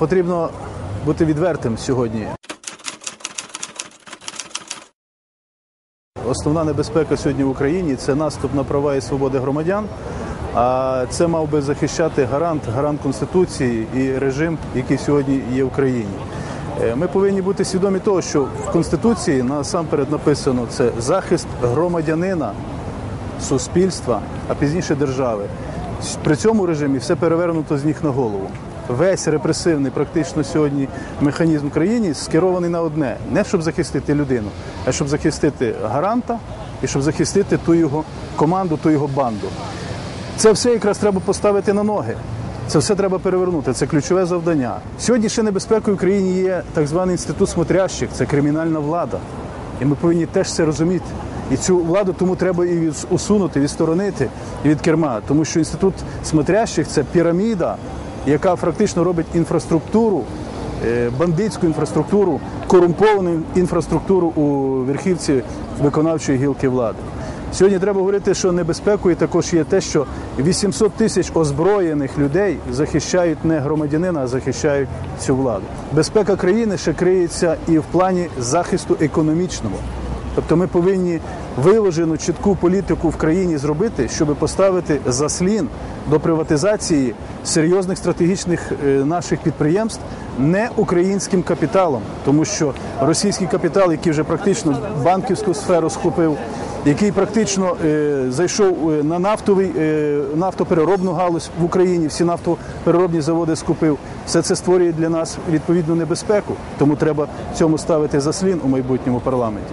потрібно бути відвертим сьогодні. Основна небезпека сьогодні в Україні це наступ на права і свободи громадян. А це мав би захищати гарант, гарант Конституції і режим, який сьогодні є в країні. Е, Ми повинні бути свідомі того, що в Конституції насамперед написано це захист громадянина, суспільства, а пізніше держави. При цьому режимі все перевернуто з ніг на голову. Весь репресивний практично сьогодні механізм в країні скерований на одне: не щоб захистити людину, а щоб захистити гаранта і щоб захистити ту його команду, ту його банду. Це все якраз треба поставити на ноги. Це все треба перевернути. Це ключове завдання. Сьогодні ще небезпекою в країні є так званий інститут смотрящих, це кримінальна влада. І ми повинні теж це розуміти. І цю владу тому треба і усунути, відсторонити від керма. Тому що інститут смотрящих це піраміда, яка фактично робить інфраструктуру, е, бандитську інфраструктуру, корумповану інфраструктуру у верхівці виконавчої гілки влади. Сьогодні треба говорити, що небезпекою також є те, що 800 тисяч озброєних людей захищають не громадянина, а захищають цю владу. Безпека країни ще криється і в плані захисту економічного. Тобто ми повинні виложену чітку політику в країні зробити, щоб поставити заслін до приватизації серйозних стратегічних е, наших підприємств не українським капіталом, тому що російський капітал, який вже практично банківську сферу схопив, який практично е, зайшов е, на нафтовий е, нафтопереробну галузь в Україні, всі нафтопереробні заводи скупив. Все це створює для нас відповідну небезпеку. Тому треба цьому ставити заслін у майбутньому парламенті.